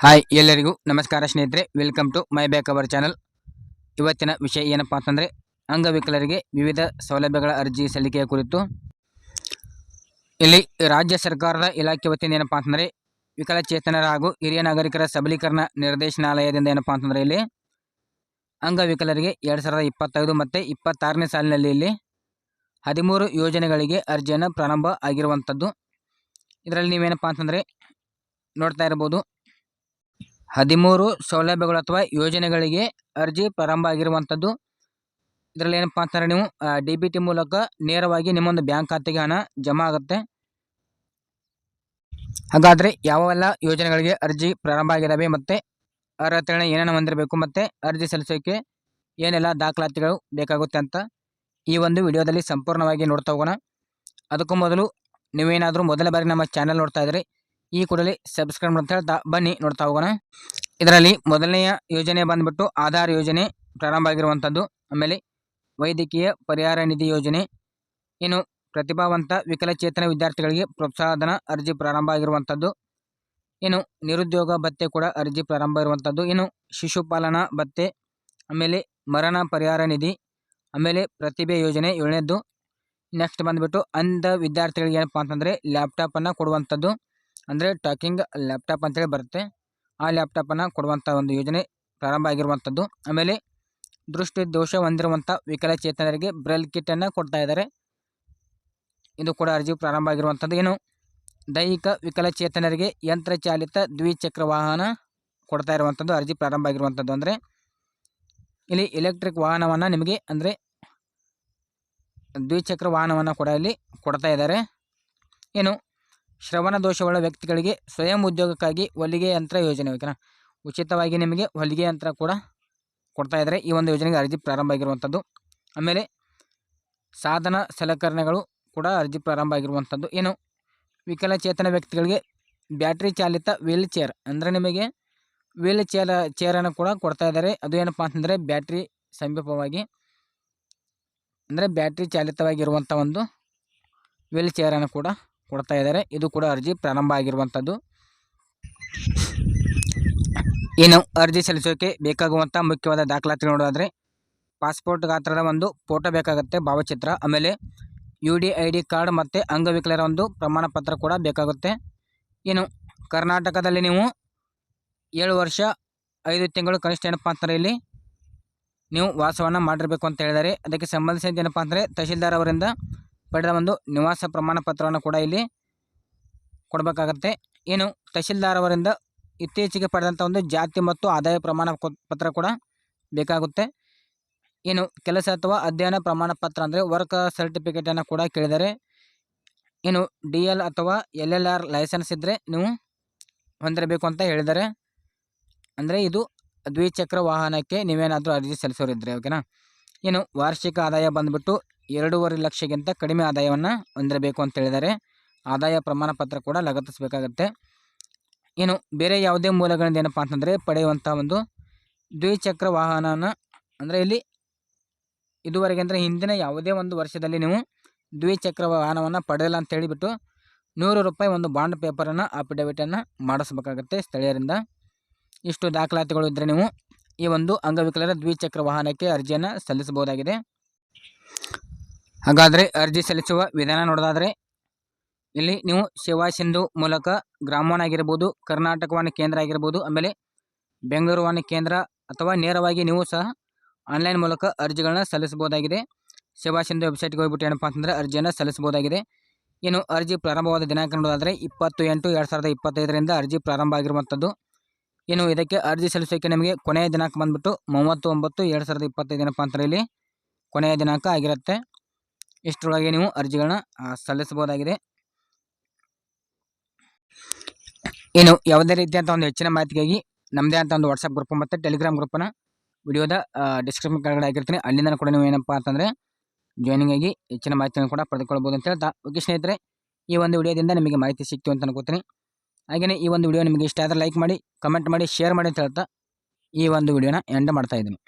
Hi ಎಲ್ಲರಿಗೂ ನಮಸ್ಕಾರ ಸ್ನೇಹಿತರೆ welcome to my back our channel ಇವತ್ತಿನ ವಿಷಯ ಏನಪ್ಪ ಅಂತಂದರೆ, ಅಂಗವಿಕಲರಿಗೆ ವಿವಿಧ ಸೌಲಭ್ಯಗಳ ಅರ್ಜಿ ಸಲ್ಲಿಕೆಯ ಕುರಿತು. ಇಲ್ಲಿ ರಾಜ್ಯ ಸರ್ಕಾರದ ಇಲಾಖೆ ವತಿಯಿಂದ ಏನಪ್ಪ ಅಂತಂದರೆ, ವಿಕಲಚೇತನರ ಹಾಗೂ ಹಿರಿಯ ನಾಗರಿಕರ ಸಬಲೀಕರಣ ನಿರ್ದೇಶನಾಲಯದಿಂದ ಏನಪ್ಪ ಅಂತಂದರೆ ಇಲ್ಲಿ, ಅಂಗವಿಕಲರಿಗೆ ಎರಡು ಸಾವಿರದ ಇಪ್ಪತ್ತೈದು ಮತ್ತು ಇಪ್ಪತ್ತಾರನೇ ಸಾಲಿನಲ್ಲಿ ಇಲ್ಲಿ ಹದಿಮೂರು ಯೋಜನೆಗಳಿಗೆ ಅರ್ಜಿಯನ್ನು ಪ್ರಾರಂಭ ಆಗಿರುವಂಥದ್ದು ಇದರಲ್ಲಿ ನೀವೇನಪ್ಪ ಅಂತಂದರೆ, ನೋಡ್ತಾ ಇರ್ಬೋದು ಹದಿಮೂರು ಸೌಲಭ್ಯಗಳು ಅಥವಾ ಯೋಜನೆಗಳಿಗೆ ಅರ್ಜಿ ಪ್ರಾರಂಭ ಆಗಿರುವಂಥದ್ದು ಇದರಲ್ಲಿ ಏನಪ್ಪಾ ಅಂತಂದರೆ ನೀವು ಡಿ ಬಿ ಟಿ ಮೂಲಕ ನೇರವಾಗಿ ನಿಮ್ಮೊಂದು ಬ್ಯಾಂಕ್ ಖಾತೆಗೆ ಹಣ ಜಮಾ ಆಗುತ್ತೆ. ಹಾಗಾದರೆ ಯಾವೆಲ್ಲ ಯೋಜನೆಗಳಿಗೆ ಅರ್ಜಿ ಪ್ರಾರಂಭ ಆಗಿದ್ದಾವೆ ಮತ್ತು ಅರ್ಹತೆಗಳನ್ನ ಏನೇನು ಹೊಂದಿರಬೇಕು ಮತ್ತು ಅರ್ಜಿ ಸಲ್ಲಿಸೋಕ್ಕೆ ಏನೆಲ್ಲ ದಾಖಲಾತಿಗಳು ಬೇಕಾಗುತ್ತೆ ಅಂತ ಈ ಒಂದು ವಿಡಿಯೋದಲ್ಲಿ ಸಂಪೂರ್ಣವಾಗಿ ನೋಡ್ತಾ ಹೋಗೋಣ. ಅದಕ್ಕೂ ಮೊದಲು ನೀವೇನಾದರೂ ಮೊದಲ ಬಾರಿ ನಮ್ಮ ಚಾನಲ್ ನೋಡ್ತಾ ಇದ್ದರೆ ಈ ಕೂಡಲೇ ಸಬ್ಸ್ಕ್ರೈಬ್ ಅಂತ ಹೇಳ್ತಾ ಬನ್ನಿ ನೋಡ್ತಾ ಹೋಗೋಣ. ಇದರಲ್ಲಿ ಮೊದಲನೆಯ ಯೋಜನೆ ಬಂದ್ಬಿಟ್ಟು ಆಧಾರ್ ಯೋಜನೆ ಪ್ರಾರಂಭ ಆಗಿರುವಂಥದ್ದು ಆಮೇಲೆ ವೈದ್ಯಕೀಯ ಪರಿಹಾರ ನಿಧಿ ಯೋಜನೆ. ಇನ್ನು ಪ್ರತಿಭಾವಂತ ವಿಕಲಚೇತನ ವಿದ್ಯಾರ್ಥಿಗಳಿಗೆ ಪ್ರೋತ್ಸಾಹಧನ ಅರ್ಜಿ ಪ್ರಾರಂಭ ಆಗಿರುವಂಥದ್ದು ಇನ್ನು ನಿರುದ್ಯೋಗ ಭತ್ತೆ ಕೂಡ ಅರ್ಜಿ ಪ್ರಾರಂಭ ಇರುವಂಥದ್ದು ಇನ್ನು ಶಿಶುಪಾಲನಾ ಭತ್ತೆ. ಆಮೇಲೆ ಮರಣ ಪರಿಹಾರ ನಿಧಿ. ಆಮೇಲೆ ಪ್ರತಿಭೆ ಯೋಜನೆ ಏಳನೇದ್ದು. ನೆಕ್ಸ್ಟ್ ಬಂದುಬಿಟ್ಟು ಅಂಧ ವಿದ್ಯಾರ್ಥಿಗಳಿಗೆ ಏನಪ್ಪ ಅಂತಂದರೆ ಲ್ಯಾಪ್ಟಾಪನ್ನು ಕೊಡುವಂಥದ್ದು ಅಂದರೆ ಟಾಕಿಂಗ್ ಲ್ಯಾಪ್ಟಾಪ್ ಅಂತೇಳಿ ಬರುತ್ತೆ. ಆ ಲ್ಯಾಪ್ಟಾಪನ್ನು ಕೊಡುವಂಥ ಒಂದು ಯೋಜನೆ ಪ್ರಾರಂಭ ಆಗಿರುವಂಥದ್ದು ಆಮೇಲೆ ದೃಷ್ಟಿ ದೋಷ ಹೊಂದಿರುವಂಥ ವಿಕಲಚೇತನರಿಗೆ ಬ್ರೆಲ್ ಕಿಟ್ಟನ್ನು ಕೊಡ್ತಾ ಇದ್ದಾರೆ. ಇದು ಕೂಡ ಅರ್ಜಿ ಪ್ರಾರಂಭ ಆಗಿರುವಂಥದ್ದು ಏನು ದೈಹಿಕ ವಿಕಲಚೇತನರಿಗೆ ಯಂತ್ರಚಾಲಿತ ದ್ವಿಚಕ್ರ ವಾಹನ ಕೊಡ್ತಾ ಇರುವಂಥದ್ದು ಅರ್ಜಿ ಪ್ರಾರಂಭ ಆಗಿರುವಂಥದ್ದು ಅಂದರೆ ಇಲ್ಲಿ ಎಲೆಕ್ಟ್ರಿಕ್ ವಾಹನವನ್ನು ನಿಮಗೆ ಅಂದರೆ ದ್ವಿಚಕ್ರ ವಾಹನವನ್ನು ಕೂಡ ಇಲ್ಲಿ ಕೊಡ್ತಾ ಇದ್ದಾರೆ. ಏನು ಶ್ರವಣ ದೋಷವುಳ್ಳ ವ್ಯಕ್ತಿಗಳಿಗೆ ಸ್ವಯಂ ಉದ್ಯೋಗಕ್ಕಾಗಿ ಹೊಲಿಗೆ ಯಂತ್ರ ಯೋಜನೆ ಓಕೆನಾ ಉಚಿತವಾಗಿ ನಿಮಗೆ ಹೊಲಿಗೆ ಯಂತ್ರ ಕೂಡ ಕೊಡ್ತಾ ಇದ್ದಾರೆ ಈ ಒಂದು ಯೋಜನೆಗೆ ಅರ್ಜಿ ಪ್ರಾರಂಭ ಆಗಿರುವಂಥದ್ದು. ಆಮೇಲೆ ಸಾಧನ ಸಲಕರಣೆಗಳು ಕೂಡ ಅರ್ಜಿ ಪ್ರಾರಂಭ ಆಗಿರುವಂಥದ್ದು. ಏನು ವಿಕಲಚೇತನ ವ್ಯಕ್ತಿಗಳಿಗೆ ಬ್ಯಾಟ್ರಿ ಚಾಲಿತ ವೀಲ್ ಚೇರ್ ಅಂದರೆ ನಿಮಗೆ ವೀಲ್ ಚೇರ್ ಚೇರನ್ನು ಕೂಡ ಕೊಡ್ತಾ ಇದ್ದಾರೆ. ಅದು ಏನಪ್ಪ ಅಂತಂದರೆ ಬ್ಯಾಟ್ರಿ ಸಮೀಪವಾಗಿ ಅಂದರೆ ಬ್ಯಾಟ್ರಿ ಚಾಲಿತವಾಗಿರುವಂಥ ಒಂದು ವೀಲ್ ಚೇರನ್ನು ಕೂಡ ಕೊಡ್ತಾ ಇದ್ದಾರೆ. ಇದು ಕೂಡ ಅರ್ಜಿ ಪ್ರಾರಂಭ ಆಗಿರುವಂಥದ್ದು. ಏನು ಅರ್ಜಿ ಸಲ್ಲಿಸೋಕೆ ಬೇಕಾಗುವಂಥ ಮುಖ್ಯವಾದ ದಾಖಲಾತಿ ನೋಡೋದಾದರೆ, ಪಾಸ್ಪೋರ್ಟ್ ಗಾತ್ರದ ಒಂದು ಫೋಟೋ ಬೇಕಾಗುತ್ತೆ ಭಾವಚಿತ್ರ. ಆಮೇಲೆ U D I D card ಮತ್ತು ಅಂಗವಿಕಲರ ಒಂದು ಪ್ರಮಾಣ ಪತ್ರ ಕೂಡ ಬೇಕಾಗುತ್ತೆ. ಏನು ಕರ್ನಾಟಕದಲ್ಲಿ ನೀವು ಏಳು ವರ್ಷ, ಐದು ತಿಂಗಳು ಕನಿಷ್ಠ ಏನಪ್ಪ ಅಂತಾರೆ ಇಲ್ಲಿ. ನೀವು ವಾಸವನ್ನು ಮಾಡಿರಬೇಕು ಅಂತ ಹೇಳಿದ್ದಾರೆ. ಅದಕ್ಕೆ ಸಂಬಂಧಿಸಿದ ಏನಪ್ಪ ಅಂದರೆ, ತಹಶೀಲ್ದಾರ್ ಅವರಿಂದ ಪಡೆದ ಒಂದು ನಿವಾಸ ಪ್ರಮಾಣ ಪತ್ರವನ್ನು ಕೂಡ ಇಲ್ಲಿ ಕೊಡಬೇಕಾಗತ್ತೆ. ಏನು ತಹಶೀಲ್ದಾರ್ ಅವರಿಂದ ಇತ್ತೀಚೆಗೆ ಪಡೆದಂಥ ಒಂದು ಜಾತಿ ಮತ್ತು ಆದಾಯ ಪ್ರಮಾಣ ಪತ್ರ ಕೂಡ ಬೇಕಾಗುತ್ತೆ. ಏನು ಕೆಲಸ ಅಥವಾ ಅಧ್ಯಯನ ಪ್ರಮಾಣ ಪತ್ರ ಅಂದರೆ ವರ್ಕ್ ಸರ್ಟಿಫಿಕೇಟನ್ನು ಕೂಡ ಕೇಳಿದರೆ, ಏನು ಡಿ ಎಲ್ ಅಥವಾ ಎಲ್ ಎಲ್ ಆರ್ ಲೈಸೆನ್ಸ್ ಇದ್ದರೆ ನೀವು ಹೊಂದಿರಬೇಕು ಅಂತ ಹೇಳಿದ್ದಾರೆ ಅಂದರೆ ಇದು ದ್ವಿಚಕ್ರ ವಾಹನಕ್ಕೆ ನೀವೇನಾದರೂ ಅರ್ಜಿ ಸಲ್ಲಿಸೋರಿದ್ದರೆ ಓಕೆನಾ ಏನು ವಾರ್ಷಿಕ ಆದಾಯ ಬಂದುಬಿಟ್ಟು ಎರಡೂವರೆ ಲಕ್ಷಕ್ಕಿಂತ ಕಡಿಮೆ ಆದಾಯವನ್ನು ಹೊಂದಿರಬೇಕು ಅಂತ ಹೇಳಿದ್ದಾರೆ. ಆದಾಯ ಪ್ರಮಾಣ ಪತ್ರ ಕೂಡ ಲಗತ್ತಿಸಬೇಕಾಗತ್ತೆ. ಏನು ಬೇರೆ ಯಾವುದೇ ಮೂಲಗಳಿಂದ ಏನಪ್ಪಾ ಅಂತಂದರೆ ಪಡೆಯುವಂಥ ಒಂದು ದ್ವಿಚಕ್ರ ವಾಹನನ ಅಂದರೆ ಇಲ್ಲಿ ಇದುವರೆಗೆ ಅಂದರೆ ಹಿಂದಿನ ಯಾವುದೇ ಒಂದು ವರ್ಷದಲ್ಲಿ ನೀವು ದ್ವಿಚಕ್ರ ವಾಹನವನ್ನು ಪಡೆಯಲ್ಲ ಅಂತ ಹೇಳಿಬಿಟ್ಟು ನೂರು ರೂಪಾಯಿ ಒಂದು ಬಾಂಡ್ ಪೇಪರನ್ನು, ಅಫಿಡವಿಟನ್ನು ಮಾಡಿಸ್ಬೇಕಾಗತ್ತೆ ಸ್ಥಳೀಯರಿಂದ. ಇಷ್ಟು ದಾಖಲಾತಿಗಳು ಇದ್ದರೆ ನೀವು ಈ ಒಂದು ಅಂಗವಿಕಲರ ದ್ವಿಚಕ್ರ ವಾಹನಕ್ಕೆ ಅರ್ಜಿಯನ್ನು ಸಲ್ಲಿಸಬಹುದಾಗಿದೆ. ಹಾಗಾದರೆ ಅರ್ಜಿ ಸಲ್ಲಿಸುವ ವಿಧಾನ ನೋಡೋದಾದರೆ, ಇಲ್ಲಿ ನೀವು ಸೇವಾ ಸಿಂಧು ಮೂಲಕ ಗ್ರಾಮವನ ಆಗಿರ್ಬೋದು ಕರ್ನಾಟಕವನ ಕೇಂದ್ರ ಆಗಿರ್ಬೋದು, ಆಮೇಲೆ ಬೆಂಗಳೂರು ವಾಣಿ ಕೇಂದ್ರ ಅಥವಾ ನೇರವಾಗಿ ನೀವು ಸಹ ಆನ್ಲೈನ್ ಮೂಲಕ ಅರ್ಜಿಗಳನ್ನ ಸಲ್ಲಿಸಬಹುದಾಗಿದೆ. ಸೇವಾ ಸಿಂಧು ವೆಬ್ಸೈಟ್ಗೆ ಹೋಗ್ಬಿಟ್ಟು ಏನಪ್ಪ ಅಂತಂದರೆ ಅರ್ಜಿಯನ್ನು ಸಲ್ಲಿಸಬಹುದಾಗಿದೆ. ಇನ್ನು ಅರ್ಜಿ ಪ್ರಾರಂಭವಾದ ದಿನಾಂಕ ನೋಡೋದಾದರೆ ಇಪ್ಪತ್ತು ಎಂಟು ಎರಡು ಸಾವಿರದ ಇಪ್ಪತ್ತೈದರಿಂದ ಅರ್ಜಿ ಪ್ರಾರಂಭ ಆಗಿರುವಂಥದ್ದು. ಇನ್ನು ಇದಕ್ಕೆ ಅರ್ಜಿ ಸಲ್ಲಿಸೋಕ್ಕೆ ನಿಮಗೆ ಕೊನೆಯ ದಿನಾಂಕ ಬಂದುಬಿಟ್ಟು ಮೂವತ್ತು ಒಂಬತ್ತು ಎರಡು ಸಾವಿರದ ಇಪ್ಪತ್ತೈದು ಏನಪ್ಪ ಅಂತಾರೆ ಇಲ್ಲಿ ಕೊನೆಯ ದಿನಾಂಕ ಆಗಿರುತ್ತೆ. ಇಷ್ಟರೊಳಗೆ ನೀವು ಅರ್ಜಿಗಳನ್ನ ಸಲ್ಲಿಸಬಹುದಾಗಿದೆ. ಇನ್ನು ಯಾವುದೇ ರೀತಿಯಂಥ ಒಂದು ಹೆಚ್ಚಿನ ಮಾಹಿತಿಗಾಗಿ ನಮ್ಮದೇ ಅಂತ ಒಂದು ವಾಟ್ಸಪ್ ಗ್ರೂಪ್ ಮತ್ತು ಟೆಲಿಗ್ರಾಮ್ ಗ್ರೂಪನ್ನು ವಿಡಿಯೋದ ಡಿಸ್ಕ್ರಿಪ್ಷನ್ ಕೆಳಗಡೆ ಆಗಿರ್ತೀನಿ ಅಲ್ಲಿಂದ ಕೂಡ ನೀವು ಏನಪ್ಪ ಅಂತಂದರೆ ಜಾಯ್ನಿಂಗ್ ಆಗಿ ಹೆಚ್ಚಿನ ಮಾಹಿತಿಯನ್ನು ಕೂಡ ಪಡೆದುಕೊಳ್ಬೋದು ಅಂತ ಹೇಳ್ತಾ. ಓಕೆ ಸ್ನೇಹಿತರೆ, ಈ ಒಂದು ವಿಡಿಯೋದಿಂದ ನಿಮಗೆ ಮಾಹಿತಿ ಸಿಕ್ತು ಅಂತ ಅನ್ಕೋತೀನಿ. ಹಾಗೆಯೇ ಈ ಒಂದು ವಿಡಿಯೋ ನಿಮಗೆ ಇಷ್ಟ ಆದರೆ ಲೈಕ್ ಮಾಡಿ ಕಮೆಂಟ್ ಮಾಡಿ ಶೇರ್ ಮಾಡಿ ಅಂತ ಹೇಳ್ತಾ ಈ ಒಂದು ವಿಡಿಯೋನ ಎಂಡ್ ಮಾಡ್ತಾ ಇದ್ದೀನಿ.